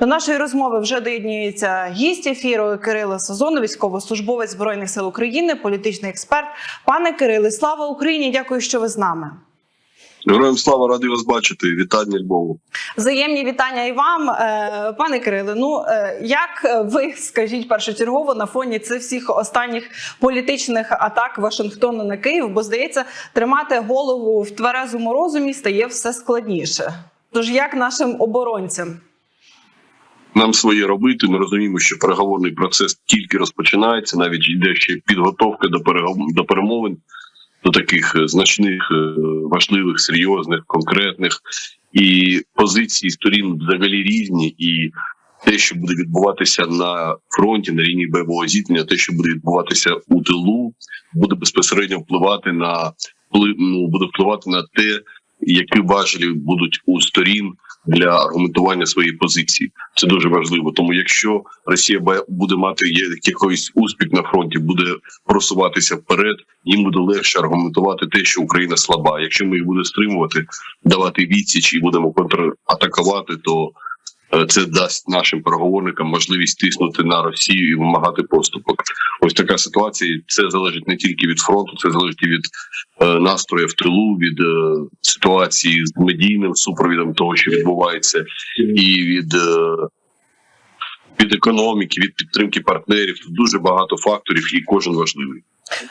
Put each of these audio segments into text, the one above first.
До нашої розмови вже доєднується гість ефіру Кирило Сазонов, військовослужбовець збройних сил України, політичний експерт. Пане Кириле, слава Україні! Дякую, що ви з нами. Героям слава радий вас бачити. Вітання Львову. Взаємні вітання і вам, Е, пане Кириле. Ну е, як ви скажіть першочергово на фоні цих всіх останніх політичних атак Вашингтона на Київ? Бо здається, тримати голову в тверезому розумі стає все складніше. Тож як нашим оборонцям? Нам своє робити. Ми розуміємо, що переговорний процес тільки розпочинається. Навіть йде ще підготовка до до перемовин, до таких е, значних, е, важливих, серйозних, конкретних і позиції сторін взагалі різні. І те, що буде відбуватися на фронті, на лінії бойового зіткнення, те, що буде відбуватися у тилу, буде безпосередньо впливати на ну, буде впливати на те, які важелі будуть у сторін для аргументування своєї позиції. Це дуже важливо. Тому якщо Росія буде мати якийсь успіх на фронті, буде просуватися вперед, їм буде легше аргументувати те, що Україна слаба. Якщо ми їх будемо стримувати, давати відсіч і будемо контратакувати, то це дасть нашим переговорникам можливість тиснути на Росію і вимагати поступок. Ось така ситуація. Це залежить не тільки від фронту, це залежить і від е, настрою в тилу, від е, ситуації з медійним супровідом того, що відбувається, і від. Е, від економіки, від підтримки партнерів Тут дуже багато факторів, і кожен важливий.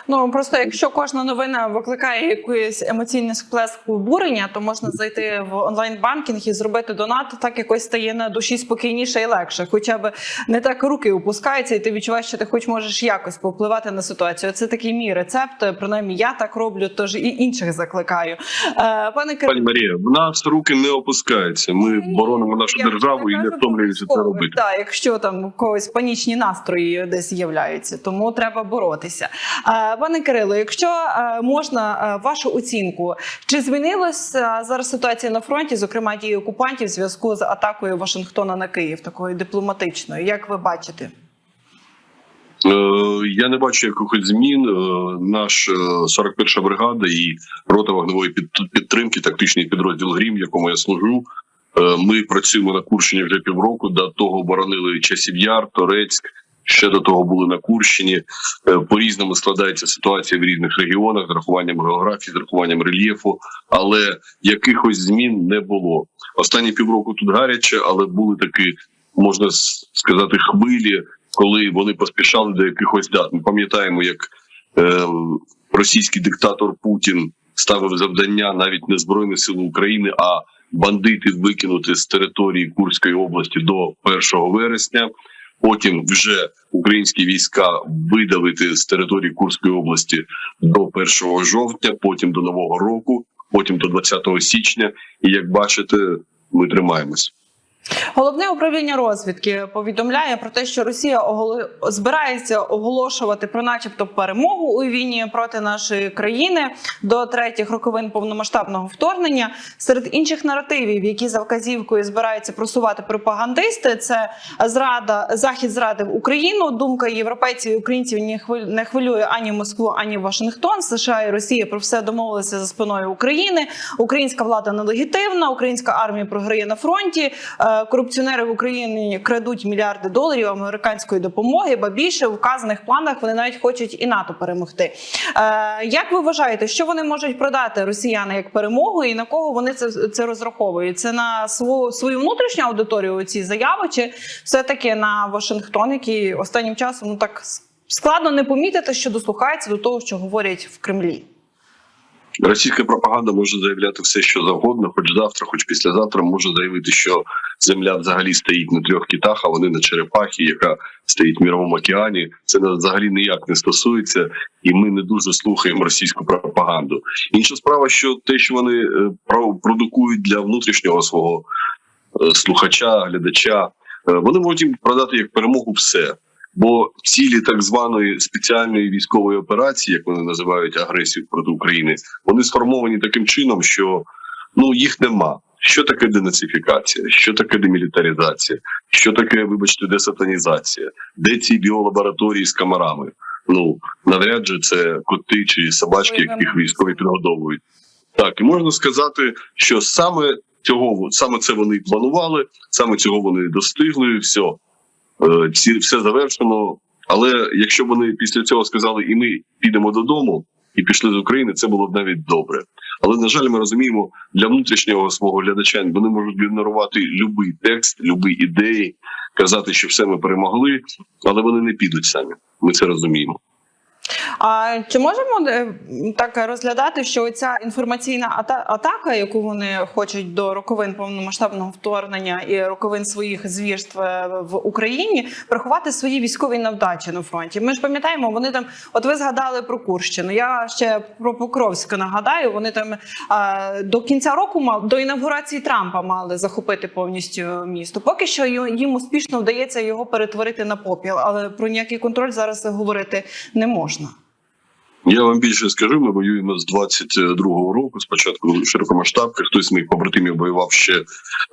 Ну просто якщо кожна новина викликає якийсь емоційний сплеск обурення, то можна зайти в онлайн банкінг і зробити донат. Так якось стає на душі спокійніше і легше. Хоча б не так руки опускаються, і ти відчуваєш, що ти хоч можеш якось повпливати на ситуацію. Це такий мій рецепт. Принаймні, я так роблю, тож і інших закликаю. Е, пане Пані Марія, в нас руки не опускаються. Ми боронимо нашу я державу і не втомлюємося це робити. Так, якщо там у когось панічні настрої десь з'являються, тому треба боротися. Е, Пане Кирило, якщо е, можна е, вашу оцінку, чи змінилася зараз ситуація на фронті, зокрема дії окупантів, в зв'язку з атакою Вашингтона на Київ, такою дипломатичною? Як ви бачите? Я не бачу якихось змін. Наш е, 41-ша бригада і рота вогневої під- підтримки, тактичний підрозділ Грім, якому я служу. Ми працюємо на Курщині вже півроку. До того боронили Часів Яр, Торецьк. Ще до того були на Курщині. Е, По різному складається ситуація в різних регіонах з рахуванням географії, з рахуванням рельєфу, але якихось змін не було. Останні півроку тут гаряче, але були такі, можна сказати, хвилі коли вони поспішали до якихось дат. Ми пам'ятаємо, як е, російський диктатор Путін ставив завдання навіть не збройних сил України, а бандити викинути з території Курської області до 1 вересня. Потім вже українські війська видавити з території Курської області до 1 жовтня, потім до нового року, потім до 20 січня. І як бачите, ми тримаємось. Головне управління розвідки повідомляє про те, що Росія оголо... збирається оголошувати про, начебто, перемогу у війні проти нашої країни до третіх роковин повномасштабного вторгнення. Серед інших наративів, які за вказівкою збираються просувати пропагандисти, це зрада захід зрадив Україну. Думка європейців і українців не хвилює ані Москву, ані Вашингтон. США і Росія про все домовилися за спиною України. Українська влада нелегітимна, українська армія програє на фронті. Корупціонери в Україні крадуть мільярди доларів американської допомоги, ба більше в вказаних планах вони навіть хочуть і НАТО перемогти. Е, Як ви вважаєте, що вони можуть продати росіяни як перемогу, і на кого вони це, це розраховують? Це на свою свою внутрішню аудиторію ці заяви, чи все таки на Вашингтон, який останнім часом ну так складно не помітити, що дослухається до того, що говорять в Кремлі? Російська пропаганда може заявляти все, що завгодно, хоч завтра, хоч післязавтра може заявити, що земля взагалі стоїть на трьох китах, а вони на черепахі, яка стоїть в міровому океані. Це нас взагалі ніяк не стосується, і ми не дуже слухаємо російську пропаганду. Інша справа, що те, що вони е, продукують для внутрішнього свого е, слухача, глядача, е, вони можуть їм продати як перемогу все. Бо цілі так званої спеціальної військової операції, як вони називають агресію проти України, вони сформовані таким чином, що ну їх нема. Що таке денацифікація? Що таке демілітаризація? Що таке, вибачте, десатанізація? Де ці біолабораторії з камерами? Ну навряд же це коти чи собачки, яких військові підгодовують. Так і можна сказати, що саме цього саме це вони планували, саме цього вони достигли. Все Е, ці все завершено. Але якщо вони після цього сказали, і ми підемо додому і пішли з України, це було б навіть добре. Але на жаль, ми розуміємо, для внутрішнього свого глядача вони можуть ігнорувати будь-який текст, будь-які ідеї, казати, що все ми перемогли, але вони не підуть самі. Ми це розуміємо. А чи можемо е, так розглядати, що ця інформаційна атака, яку вони хочуть до роковин повномасштабного вторгнення і роковин своїх звірств е, в Україні, приховати свої військові навдачі на фронті? Ми ж пам'ятаємо, вони там, от ви згадали про Курщину. Я ще про Покровськ нагадаю. Вони там е, до кінця року мал до інавгурації Трампа мали захопити повністю місто. Поки що їм успішно вдається його перетворити на попіл, але про ніякий контроль зараз говорити не можна. Я вам більше скажу, ми воюємо з 22-го року. Спочатку широкомасштабка. Хтось з моїх побратимів воював ще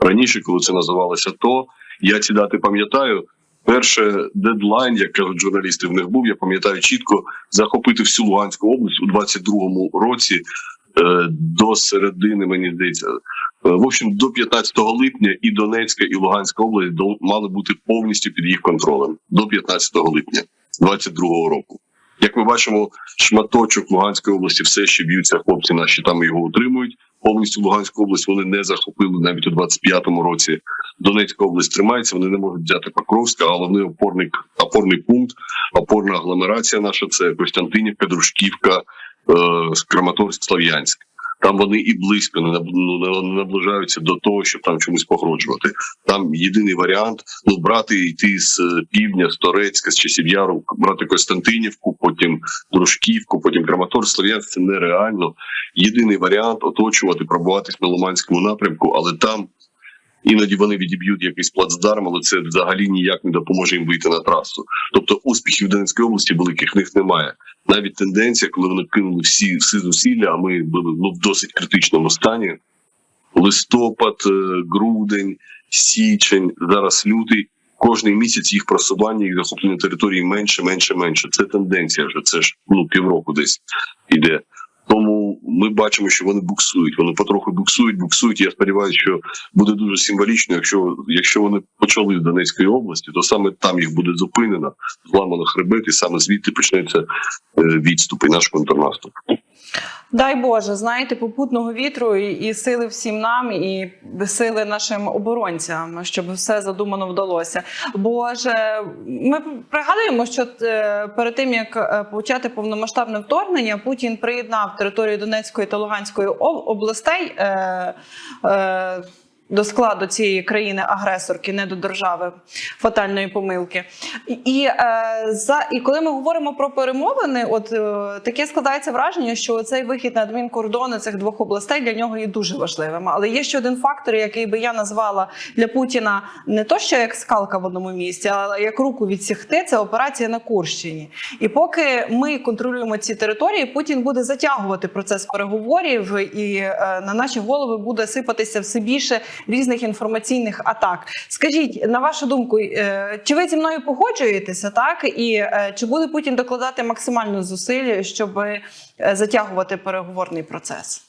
раніше, коли це називалося ТО. Я ці дати пам'ятаю. Перше дедлайн, як кажуть журналісти, в них був. Я пам'ятаю чітко захопити всю Луганську область у 22-му році е, до середини. Мені здається, Е, в общем, до 15 липня і Донецька, і Луганська область мали бути повністю під їх контролем до 15 липня 22-го року. Як ми бачимо, шматочок Луганської області все ще б'ються хлопці наші там його утримують. Повністю Луганську область вони не захопили навіть у 25-му році. Донецька область тримається, вони не можуть взяти Покровська, а головний опорник, опорний пункт, опорна агломерація наша це Костянтинівка, Дружківка, е, Краматорськ, Слов'янськ. Там вони і близько не ну, наближаються до того, щоб там чомусь погроджувати. Там єдиний варіант ну брати йти з е, півдня, з Торецька, з часів Яру, брати Костянтинівку, потім Дружківку, потім Краматор, Слов'янськ. Це нереально. Єдиний варіант оточувати, пробуватись на Лиманському напрямку, але там іноді вони відіб'ють якийсь плацдарм, але це взагалі ніяк не допоможе їм вийти на трасу. Тобто успіхів Донецької області великих них немає. Навіть тенденція, коли вони кинули всі всі зусилля, а ми були ну в досить критичному стані. Листопад, е, грудень, січень, зараз лютий. Кожний місяць їх просування, їх захоплення території менше, менше, менше. Це тенденція вже. Це ж ну півроку десь іде. Тому ми бачимо, що вони буксують. Вони потроху буксують, буксують. Я сподіваюся, що буде дуже символічно. Якщо якщо вони почали з Донецької області, то саме там їх буде зупинено, зламано хребет, і саме звідти почнеться е, відступ і наш контрнаступ. Дай Боже, знаєте, попутного вітру і, і сили всім нам, і сили нашим оборонцям, щоб все задумано вдалося. Боже, ми пригадуємо, що е, перед тим як е, почати повномасштабне вторгнення, Путін приєднав територію Донецької та Луганської областей. Е, е, до складу цієї країни-агресорки, не до держави фатальної помилки. І, е, за, і коли ми говоримо про перемовини, от е, таке складається враження, що цей вихід на адмінкордони цих двох областей для нього є дуже важливим. Але є ще один фактор, який би я назвала для Путіна не то, що як скалка в одному місці, але як руку відсягти, це операція на Курщині. І поки ми контролюємо ці території, Путін буде затягувати процес переговорів, і е, на наші голови буде сипатися все більше різних інформаційних атак. Скажіть, на вашу думку, е, чи ви зі мною погоджуєтеся, так і е, чи буде Путін докладати максимально зусиль, щоб е, затягувати переговорний процес?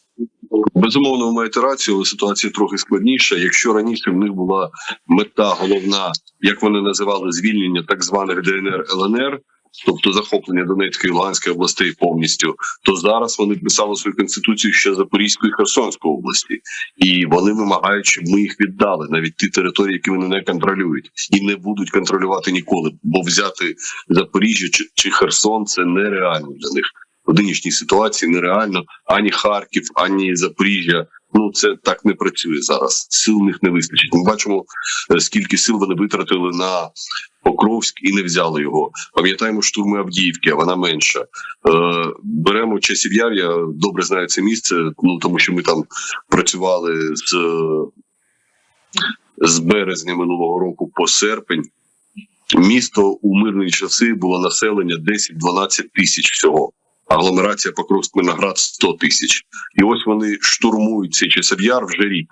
Безумовно, ви маєте рацію, але ситуація трохи складніша. Якщо раніше в них була мета головна, як вони називали звільнення так званих ДНР ЛНР, тобто захоплення Донецької і Луганської областей повністю, то зараз вони писали свою конституцію ще Запорізької і Херсонської області, і вони вимагають, щоб ми їх віддали навіть ті території, які вони не контролюють, і не будуть контролювати ніколи, бо взяти Запоріжжя чи, чи Херсон це нереально для них в нинішній ситуації нереально ані Харків, ані Запоріжжя. Ну це так не працює зараз. Сил в них не вистачить. Ми бачимо, е, скільки сил вони витратили на Покровськ і не взяли його. Пам'ятаємо штурми Авдіївки, а вона менша. Е, беремо часів яр. Я добре знаю це місце. Ну тому що ми там працювали з, з березня минулого року по серпень. Місто у мирні часи було населення 10-12 тисяч всього. Агломерація Покровськ Миноград 100 тисяч. І ось вони штурмують цей часов'яр вже рік.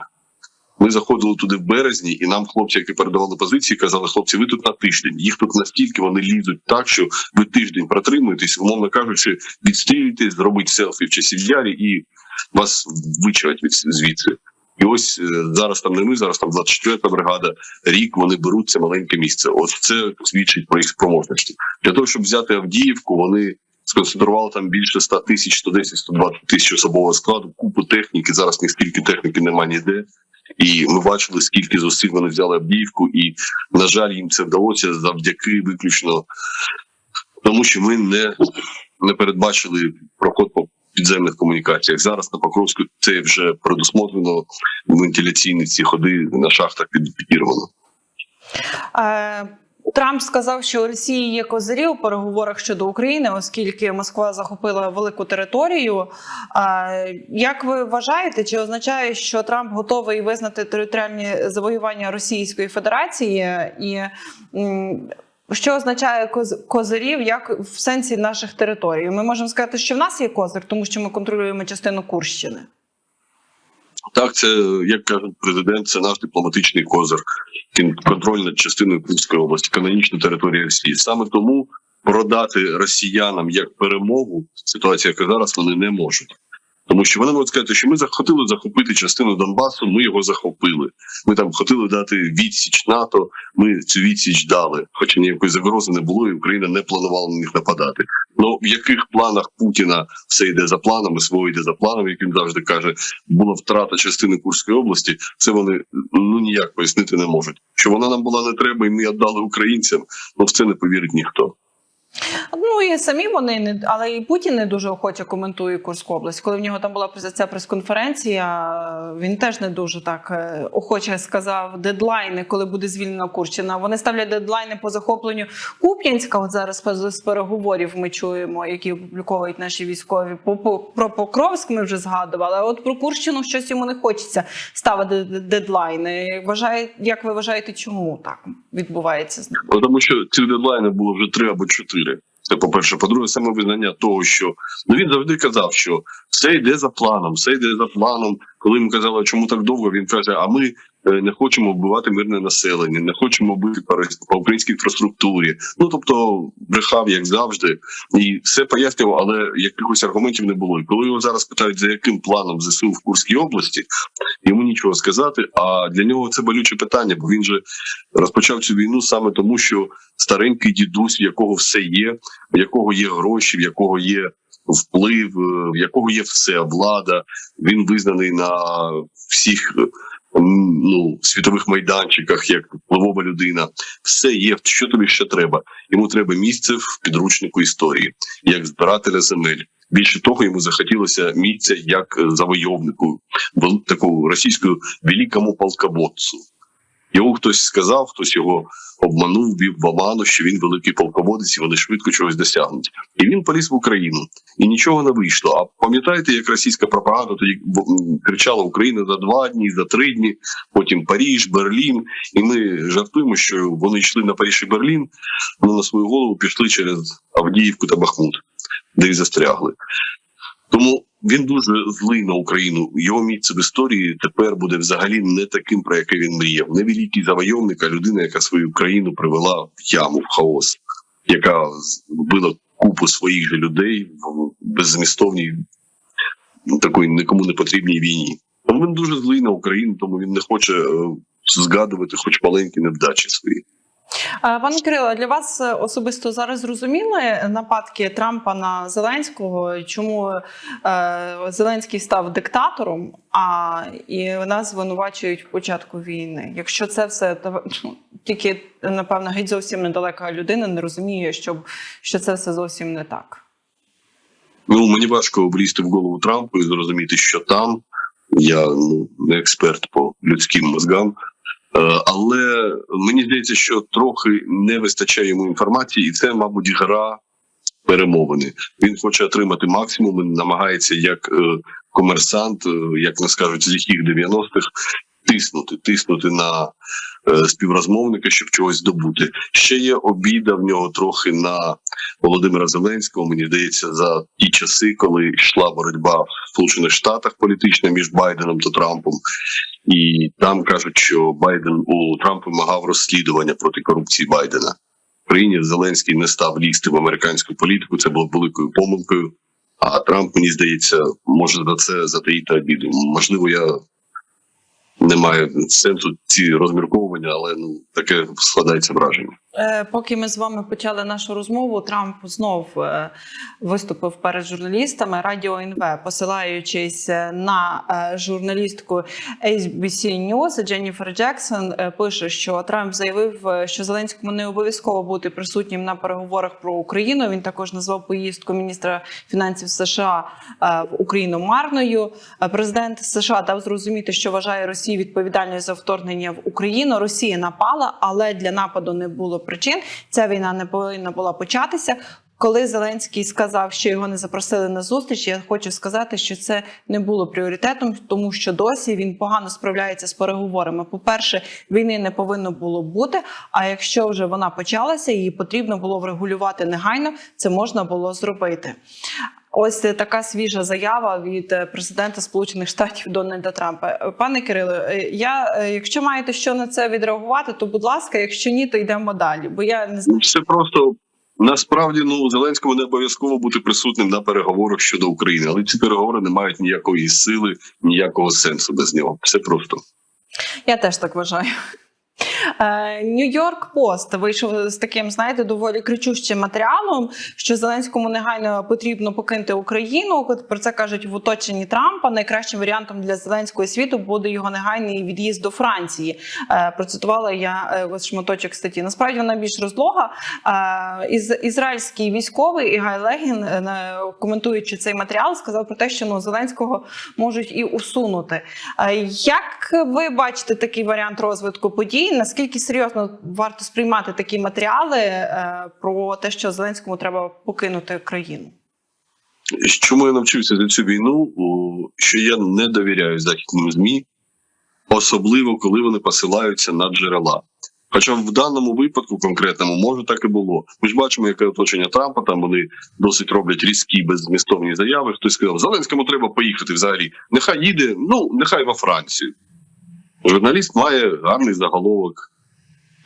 Ми заходили туди в березні, і нам хлопці, які передавали позиції, казали: хлопці, ви тут на тиждень. Їх тут настільки вони лізуть так, що ви тиждень протримуєтесь, умовно кажучи, відстрілюєтесь, зробить селфі в часів'ярі і вас вичавать від звідси. І ось е, зараз там не ми, зараз там 24-та бригада. Рік вони беруть це маленьке місце. От це свідчить про їх спроможності. Для того щоб взяти Авдіївку, вони сконцентрували там більше 100 тисяч, 110, 120 тисяч особового складу, купу техніки. Зараз ні скільки техніки нема ніде. І ми бачили, скільки зусиль вони взяли Авдіївку, і на жаль, їм це вдалося завдяки виключно тому, що ми не, не передбачили проход по підземних комунікаціях. Зараз на Покровську це вже предусмотрено вентиляційні ці ходи на шахтах під підірвано. Трамп сказав, що у Росії є козирі у переговорах щодо України, оскільки Москва захопила велику територію. Е, Як ви вважаєте, чи означає, що Трамп готовий визнати територіальні завоювання Російської Федерації і що означає коз- козирів як в сенсі наших територій? Ми можемо сказати, що в нас є козир, тому що ми контролюємо частину Курщини. Так, це як каже президент, це наш дипломатичний козир. Контроль над частиною Курської області, канонічна територія Росії. Саме тому продати росіянам як перемогу ситуація, яка зараз вони не можуть. Тому що вони можуть сказати, що ми захотіли захопити частину Донбасу, ми його захопили. Ми там хотіли дати відсіч НАТО. Ми цю відсіч дали, хоча ніякої загрози не було, і Україна не планувала на них нападати. Ну в яких планах Путіна все йде за планами, свого йде за планом, як він завжди каже, була втрата частини Курської області. Це вони ну ніяк пояснити не можуть. Що вона нам була не треба, і ми віддали українцям. Ну в це не повірить ніхто. Ну і самі вони не але і Путін не дуже охоче коментує Курську область. Коли в нього там була ця прес-конференція, він теж не дуже так е, охоче сказав дедлайни, коли буде звільнена Курщина. Вони ставлять дедлайни по захопленню Куп'янська. От зараз з- переговорів ми чуємо, які опубліковують наші військові. Про Покровськ ми вже згадували. А от про Курщину щось йому не хочеться ставити дедлайни. Вважає, як ви вважаєте, чому так відбувається? Ну, Тому що ці дедлайни було вже три або чотири. Це по-перше. По-друге, саме визнання того, що ну він завжди казав, що все йде за планом, все йде за планом. Коли йому казали, чому так довго, він каже: а ми не хочемо вбивати мирне населення, не хочемо бити по, українській інфраструктурі. Ну тобто брехав, як завжди, і все пояснював, але якихось аргументів не було. І коли його зараз питають, за яким планом ЗСУ в Курській області, йому нічого сказати. А для нього це болюче питання, бо він же розпочав цю війну саме тому, що старенький дідусь, в якого все є, в якого є гроші, в якого є вплив, е, в якого є все влада. Він визнаний на всіх е, ну світових майданчиках, як впливова людина. Все є. Що тобі ще треба? Йому треба місце в підручнику історії, як збирателя земель. Більше того, йому захотілося місця як е, завойовнику, таку російську великому полководцу. Його хтось сказав, хтось його обманув, вів в оману, що він великий полководець, і вони швидко чогось досягнуть. І він поліз в Україну, і нічого не вийшло. А пам'ятаєте, як російська пропаганда тоді кричала Україна за два дні, за три дні, потім Паріж, Берлін. І ми жартуємо, що вони йшли на Паріж і Берлін, але на свою голову пішли через Авдіївку та Бахмут, де й застрягли. Тому він дуже злий на Україну. Його місце в історії тепер буде взагалі не таким, про яке він мріяв. Не великий завойовник, а людина, яка свою країну привела в яму, в хаос, яка вбила купу своїх же людей в беззмістовній ну, такої нікому не потрібній війні. Тому він дуже злий на Україну, тому він не хоче е, згадувати, хоч маленькі невдачі свої. Пане Кирило, для вас е, особисто зараз зрозуміли нападки Трампа на Зеленського? Чому е, Зеленський став диктатором, а і нас звинувачують в початку війни? Якщо це все ну, тільки напевно геть зовсім недалека людина не розуміє, що, що це все зовсім не так. Ну мені важко влізти в голову Трампу і зрозуміти, що там я ну не експерт по людським мозгам. Е, Але мені здається, що трохи не вистачає йому інформації, і це, мабуть, гра перемовини. Він хоче отримати максимум, він намагається як е, комерсант, е, як нас кажуть, з лихих 90-х, тиснути, тиснути на співрозмовника, щоб чогось здобути. Ще є обіда в нього трохи на Володимира Зеленського. Мені здається, за ті часи, коли йшла боротьба в Сполучених Штатах політична між Байденом та Трампом, і там кажуть, що Байден у Трамп вимагав розслідування проти корупції Байдена. В Україні Зеленський не став лізти в американську політику. Це було великою помилкою. А Трамп, мені здається, може за це затаїти обіду. Можливо, я немає сенсу ці розмірковування, але ну таке складається враження. Е, Поки ми з вами почали нашу розмову, Трамп знов е, виступив перед журналістами Радіо НВ, посилаючись е, на журналістку ABC News Дженніфер Джексон, пише, що Трамп заявив, що Зеленському не обов'язково бути присутнім на переговорах про Україну. Він також назвав поїздку міністра фінансів США в Україну марною. Президент США дав зрозуміти, що вважає Росію відповідальною за вторгнення в Україну. Росія напала, але для нападу не було причин. Ця війна не повинна була початися. Коли Зеленський сказав, що його не запросили на зустріч, я хочу сказати, що це не було пріоритетом, тому що досі він погано справляється з переговорами. По-перше, війни не повинно було бути. А якщо вже вона почалася, її потрібно було врегулювати негайно. Це можна було зробити. Ось е, така свіжа заява від е, президента Сполучених Штатів Дональда Трампа. Е, Пане Кирило, я якщо маєте що на це відреагувати, то будь ласка, якщо ні, то йдемо далі. Бо я не знаю. Все просто насправді ну Зеленському не обов'язково бути присутнім на переговорах щодо України, але ці переговори не мають ніякої сили, ніякого сенсу без нього. Все просто. Я теж так вважаю. Нью-Йорк Пост вийшов з таким, знаєте, доволі кричущим матеріалом, що Зеленському негайно потрібно покинути Україну. Про це кажуть в оточенні Трампа. Найкращим варіантом для Зеленського світу буде його негайний від'їзд до Франції. Е, Процитувала я е, ось шматочок статті. Насправді вона більш розлога. Е, Із ізраїльський військовий Ігай Легін, е, коментуючи цей матеріал, сказав про те, що ну Зеленського можуть і усунути. Е, Як ви бачите такий варіант розвитку подій? Наскільки серйозно варто сприймати такі матеріали е, про те, що Зеленському треба покинути країну? Чому я навчився за цю війну? Що я не довіряю західним змі, особливо коли вони посилаються на джерела. Хоча в даному випадку конкретному може так і було. Ми ж бачимо, яке оточення Трампа. Там вони досить роблять різкі беззмістовні заяви. Хтось сказав, Зеленському треба поїхати взагалі. Нехай їде, ну нехай во Францію. Журналіст має гарний заголовок,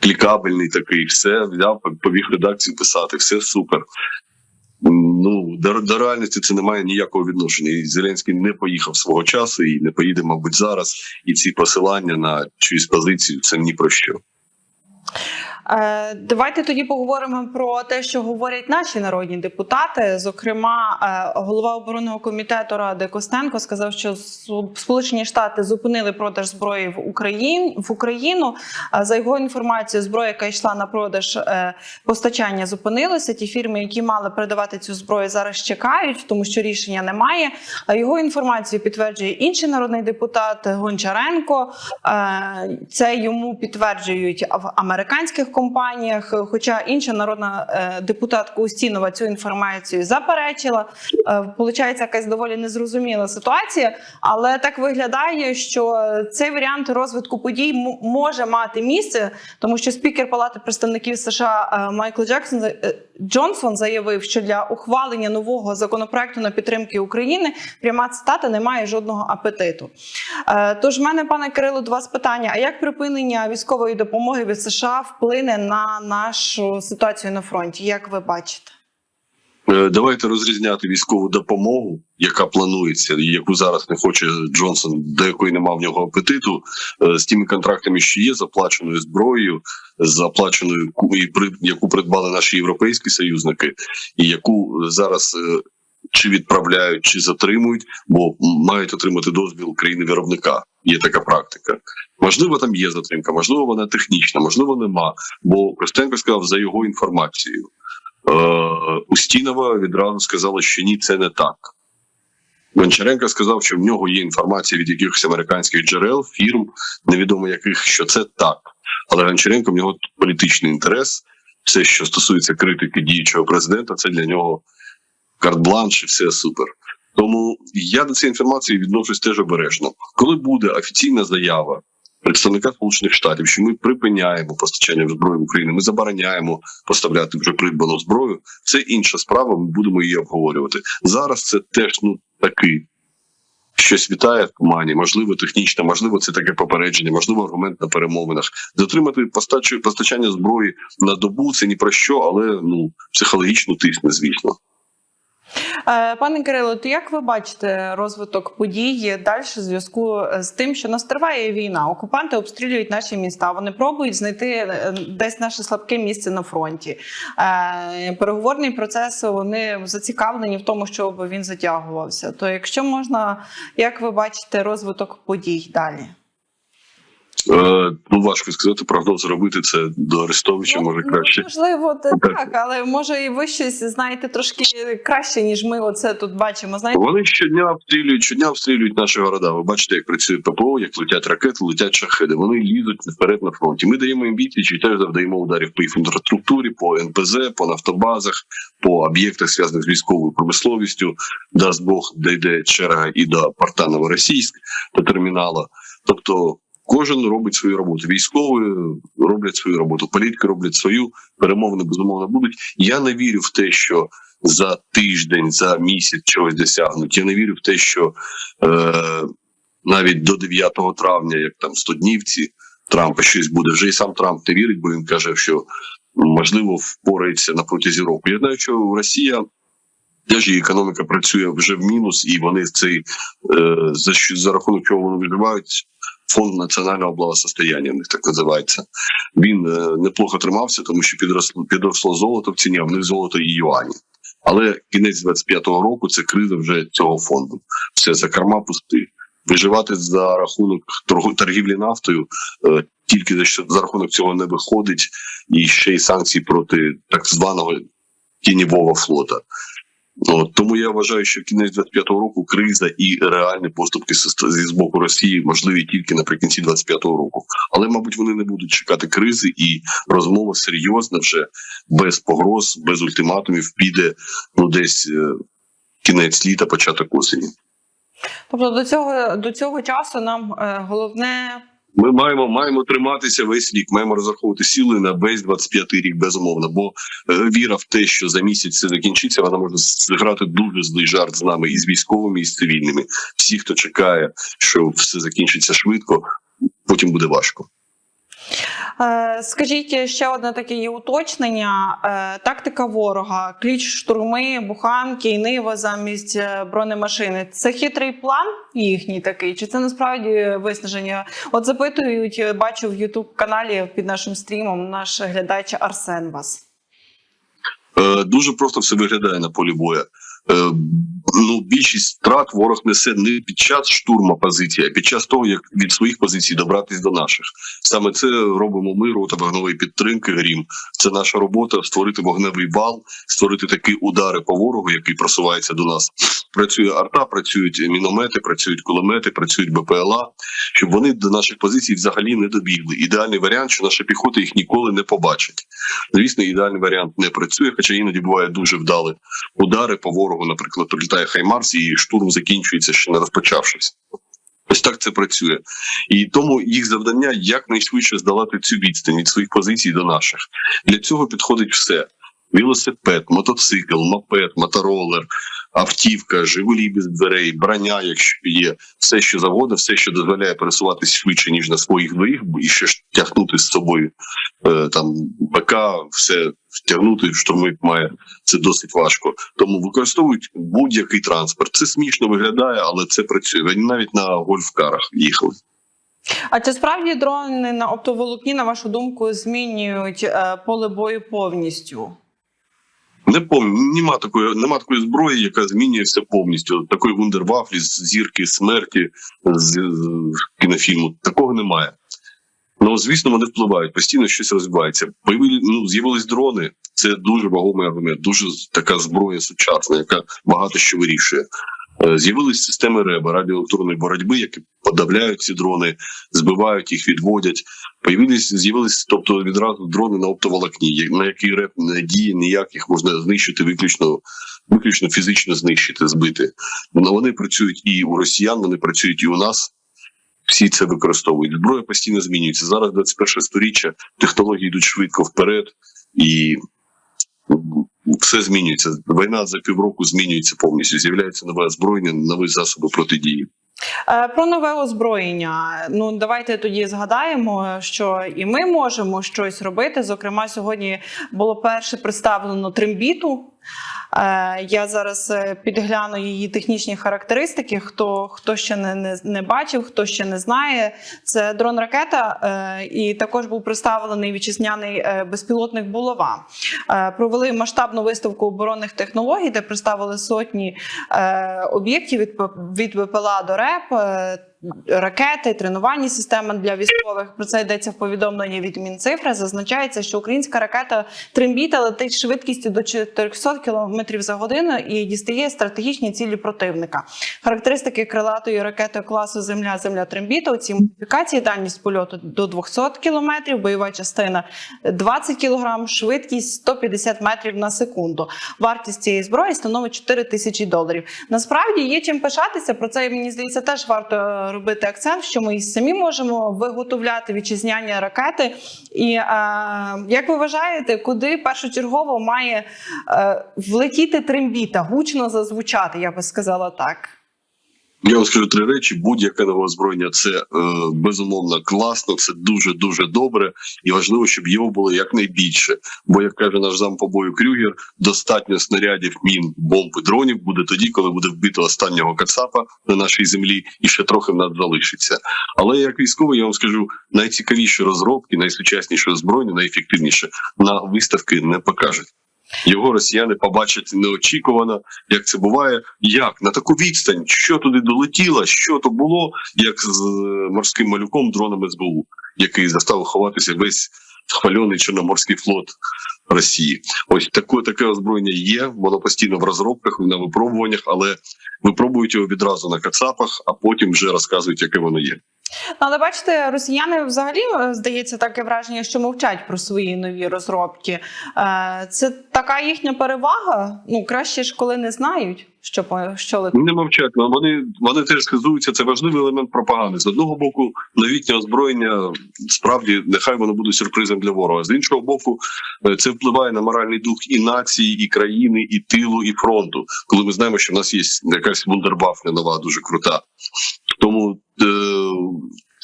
клікабельний такий, все взяв, повіг редакцію писати, все супер. Ну до, до реальності це не має ніякого відношення. І Зеленський не поїхав свого часу і не поїде, мабуть, зараз. І ці посилання на чиюсь позицію це ні про що. Е, Давайте тоді поговоримо про те, що говорять наші народні депутати. Зокрема, е, голова оборонного комітету Ради Костенко сказав, що Сполучені Штати зупинили продаж зброї в Україні в Україну. Е, За його інформацією, зброя, яка йшла на продаж постачання, зупинилося. Ті фірми, які мали передавати цю зброю, зараз чекають, тому що рішення немає. Його інформацію підтверджує інший народний депутат Гончаренко. Це йому підтверджують в американських компаніях. Хоча інша народна е, депутатка Устінова цю інформацію заперечила. Е, Получається якась доволі незрозуміла ситуація, але так виглядає, що цей варіант розвитку подій може мати місце, тому що спікер Палати представників США е, Майкл Джексон е, Джонсон заявив, що для ухвалення нового законопроекту на підтримки України пряма цитата не має жодного апетиту. Е, Тож, в мене, пане Кирило, до вас питання: а як припинення військової допомоги від США вплине на нашу ситуацію на фронті? Як ви бачите? Е, Давайте розрізняти військову допомогу, яка планується, і яку зараз не хоче Джонсон, до якої нема в нього апетиту, е, з тими контрактами, що є, заплаченою зброєю, заплаченою яку придбали наші європейські союзники, і яку зараз е, чи відправляють, чи затримують, бо мають отримати дозвіл країни виробника. Є така практика. Можливо, там є затримка, можливо, вона технічна, можливо, нема. Бо Костенко сказав за його інформацією. Е, Устінова відразу сказала, що ні, це не так. Гончаренко сказав, що в нього є інформація від якихось американських джерел, фірм, невідомо яких, що це так. Але Гончаренко в нього політичний інтерес. Все, що стосується критики діючого президента, це для нього карт-бланш і все супер. Тому я до цієї інформації відношусь теж обережно. Коли буде офіційна заява представника Сполучених Штатів, що ми припиняємо постачання зброї в Україну, ми забороняємо поставляти вже придбану зброю. Це інша справа. Ми будемо її обговорювати. Зараз це теж ну таки щось вітає в тумані, можливо, технічно, можливо, це таке попередження, можливо, аргумент на перемовинах. Затримати постачання зброї на добу це ні про що, але ну психологічно тисне, звісно. Е, Пане Кирило, то як ви бачите розвиток подій далі в зв'язку з тим, що нас триває війна? Окупанти обстрілюють наші міста. Вони пробують знайти е, десь наше слабке місце на фронті. Е, Переговорний процес вони зацікавлені в тому, щоб він затягувався. То якщо можна, як ви бачите розвиток подій далі? Е, ну важко сказати, прогноз робити це до Арестовича, може Ну, краще. можливо, Так. але може і ви щось знаєте трошки краще, ніж ми оце тут бачимо. Знаєте, Вони щодня обстрілюють, щодня обстрілюють наші города. Ви бачите, як працює ППО, як летять ракети, летять шахеди. Вони лізуть вперед на фронті. Ми даємо їм відповідь і теж завдаємо ударів по їх інфраструктурі, по НПЗ, по нафтобазах, по об'єктах, зв'язаних з військовою промисловістю. Дасть Бог дійде черга і до порта Новоросійськ до термінала. Тобто. Кожен робить свою роботу. Військові роблять свою роботу, політики роблять свою, перемовини безумовно будуть. Я не вірю в те, що за тиждень, за місяць чогось досягнуть. Я не вірю в те, що е, навіть до 9 травня, як там 100 днівці, Трампа щось буде. Вже і сам Трамп не вірить, бо він каже, що можливо впорається на протязі року. Я знаю, що Росія. Теж її економіка працює вже в мінус, і вони цей е, за за рахунок чого вони виживають. Фонд національного благосостояння в них так називається. Він е, неплохо тримався, тому що підросло підросло золото в ціні, а в них золото і юані. Але кінець 25-го року це криза вже цього фонду. Все за карма пусти. Виживати за рахунок торгівлі нафтою е, тільки за що за рахунок цього не виходить, і ще й санкції проти так званого тіньового флота. От, тому я вважаю, що кінець 25-го року криза і реальні поступки з боку Росії можливі тільки наприкінці 25-го року. Але, мабуть, вони не будуть чекати кризи, і розмова серйозна вже без погроз, без ультиматумів піде ну десь е, кінець літа, початок осені. тобто до цього до цього часу нам е, головне Ми маємо маємо триматися весь рік, маємо розраховувати сіли на весь 25-й рік, безумовно. Бо е, віра в те, що за місяць це закінчиться, вона може зіграти дуже злий жарт з нами і з військовими, і з цивільними. Всі, хто чекає, що все закінчиться швидко, потім буде важко. Е, Скажіть ще одне таке є уточнення. Е, Тактика ворога, кліч штурми, буханки і нива замість е, бронемашини. Це хитрий план їхній такий, чи це насправді виснаження? От запитують, бачу в Ютуб каналі під нашим стрімом наш глядач Арсен вас. Дуже просто все виглядає на полі бою. Ну, більшість втрат ворог несе не під час штурму позиції, а під час того, як від своїх позицій добратись до наших. Саме це робимо ми, рота вогневої підтримки. Грім. Це наша робота створити вогневий бал, створити такі удари по ворогу, який просувається до нас. Працює арта, працюють міномети, працюють кулемети, працюють БПЛА, щоб вони до наших позицій взагалі не добігли. Ідеальний варіант, що наша піхота їх ніколи не побачить. Звісно, ідеальний варіант не працює, хоча іноді буває дуже вдалі удари по ворогу. Наприклад, прилітає Хаймарс, і штурм закінчується ще не розпочавшись. Ось так це працює, і тому їх завдання якнайшвидше здолати цю відстань від своїх позицій до наших. Для цього підходить все: велосипед, мотоцикл, мопед, моторолер, автівка, живулі без дверей, броня, якщо є, все, що заводить, все, що дозволяє пересуватись швидше ніж на своїх двоїх, і ще ж тягнути з собою е, там БК, все втягнути штурмовик має це досить важко. Тому використовують будь-який транспорт. Це смішно виглядає, але це працює. Вони навіть на гольфкарах їхали. А чи справді дрони на оптоволокні, на вашу думку, змінюють е, поле бою повністю? Не пам'ятаю, нема такої, нема такої зброї, яка змінюється повністю. Такої вундервафлі з зірки смерті з, з кінофільму. Такого немає. Ну звісно, вони впливають, постійно щось розвивається. Появили, ну, з'явились дрони. Це дуже вагомий аргумент, дуже така зброя сучасна, яка багато що вирішує. Е, З'явились системи РЕБ, радіоелектронної боротьби, які подавляють ці дрони, збивають їх, відводять. Появились, з'явились, тобто відразу дрони на оптоволокні, на які РЕБ не діє ніяк, їх можна знищити виключно, виключно фізично знищити, збити. Ну, Вони працюють і у росіян, вони працюють і у нас. Всі це використовують. Зброя постійно змінюється. Зараз 21 сторіччя, технології йдуть швидко вперед, і все змінюється. Війна за півроку змінюється повністю. З'являється нове озброєння, нові засоби протидії. Е, Про нове озброєння. Ну давайте тоді згадаємо, що і ми можемо щось робити. Зокрема, сьогодні було перше представлено трембіту. Е, Я зараз е, підгляну її технічні характеристики. Хто, хто ще не, не, не бачив, хто ще не знає. Це дрон-ракета, е, і також був представлений вітчизняний безпілотник Булава. Провели масштабну виставку оборонних технологій, де представили сотні об'єктів від, від ВПЛА до РЕП. Ракети, тренувальні системи для військових. Про це йдеться в повідомленні від Мінцифри. Зазначається, що українська ракета Трембіта летить швидкістю до 400 км за годину і дістає стратегічні цілі противника. Характеристики крилатої ракети класу Земля Земля Трембіта у цій модифікації дальність польоту до 200 км, бойова частина 20 кг, швидкість 150 метрів на секунду. Вартість цієї зброї становить 4 тисячі доларів. Насправді є чим пишатися. Про це мені здається теж варто робити акцент, що ми і самі можемо виготовляти вітчизняні ракети. І е, як ви вважаєте, куди першочергово має е, влетіти трембіта, гучно зазвучати, я би сказала так. Я вам скажу три речі: будь-яке нове озброєння це е, безумовно класно, це дуже дуже добре, і важливо, щоб його було якнайбільше. Бо як каже наш зам по бою Крюгер, достатньо снарядів, мін, бомб і дронів буде тоді, коли буде вбито останнього кацапа на нашій землі, і ще трохи в нас залишиться. Але як військовий, я вам скажу, найцікавіші розробки, найсучасніше озброєння, найефективніше на виставки не покажуть. Його росіяни побачать неочікувано, як це буває. Як на таку відстань, що туди долетіло, що то було, як з е, морським малюком дроном СБУ, який заставив ховатися весь схвальоний Чорноморський флот Росії. Ось таке таке озброєння є. Воно постійно в розробках на випробуваннях, але випробують його відразу на кацапах, а потім вже розказують, яке воно є. Але бачите, росіяни взагалі е, здається таке враження, що мовчать про свої нові розробки. Е, Це така їхня перевага. Ну краще ж, коли не знають, що по- що летить. Не мовчать, вони, вони теж сказуються. Це важливий елемент пропаганди. З одного боку, новітнє озброєння справді нехай воно буде сюрпризом для ворога. З іншого боку, е, це впливає на моральний дух і нації, і країни, і тилу, і фронту. Коли ми знаємо, що в нас є якась вундербафня нова, дуже крута. Тому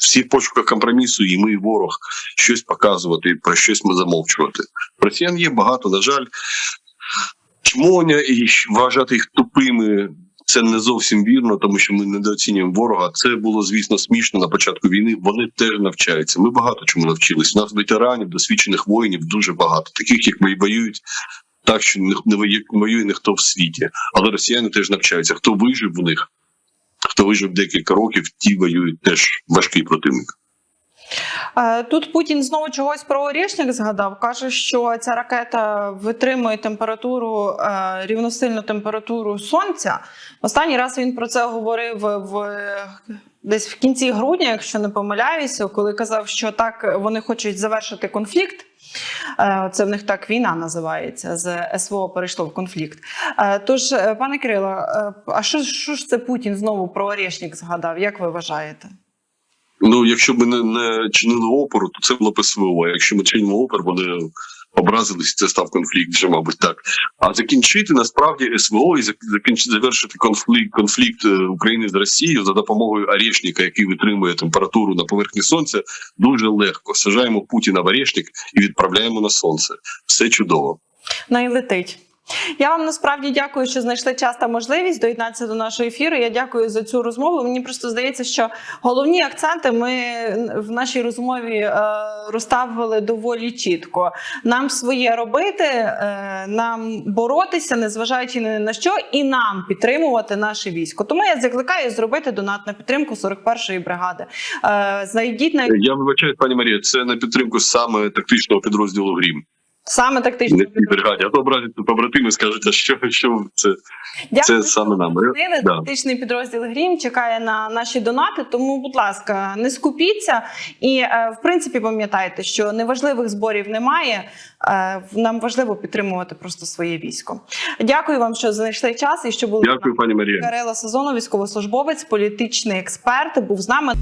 всі в пошуках компромісу, і ми, і ворог, щось показувати, про щось ми замовчувати. Росіян є багато, на жаль. Чмоня і вважати їх тупими це не зовсім вірно, тому що ми недооцінюємо ворога. Це було звісно смішно на початку війни. Вони теж навчаються. Ми багато чому навчились. У нас ветеранів, досвідчених воїнів дуже багато, таких як воюють. Так що не- воює ніхто в світі, але росіяни теж навчаються. Хто вижив у них, хто вижив декілька років, ті воюють теж важкий противник. Е, Тут Путін знову чогось про Орішник згадав. каже, що ця ракета витримує температуру е, рівносильну температуру сонця. Останній раз він про це говорив в десь в кінці грудня, якщо не помиляюся, коли казав, що так вони хочуть завершити конфлікт. Е, Це в них так війна називається. З СВО перейшло в конфлікт. Е, Тож, е, пане Кирило, а що, що ж це Путін знову про Орешник згадав? Як ви вважаєте? Ну, якщо б ми не, не чинили опору, то це було б СВО. Якщо ми чинимо опор, вони образились, це став конфлікт, вже, мабуть, так. А закінчити насправді СВО і зак- закінчити завершити конфлікт конфлікт е, України з Росією за допомогою Орешника, який витримує температуру на поверхні сонця, дуже легко. Сажаємо Путіна в Орешник і відправляємо на сонце. Все чудово. Ну і летить. Я вам насправді дякую, що знайшли час та можливість доєднатися до нашого ефіру. Я дякую за цю розмову. Мені просто здається, що головні акценти ми в нашій розмові е, розставили доволі чітко. Нам своє робити, е, нам боротися, незважаючи ні на що, і нам підтримувати наше військо. Тому я закликаю зробити донат на підтримку 41-ї бригади. Е, знайдіть на Я вибачаю, пані Марія, це на підтримку саме тактичного підрозділу Грім. Саме тактичну Не бригаді. А то образять побратими скажуть, а що, що це, Дякую, це саме нам. Да. тактичний підрозділ Грім чекає на наші донати. Тому, будь ласка, не скупіться. І е, в принципі пам'ятайте, що неважливих зборів немає. Е, Нам важливо підтримувати просто своє військо. Дякую вам, що знайшли час і що були Дякую, пані Марія. Кирило Сезонов, військовослужбовець, політичний експерт, був з нами.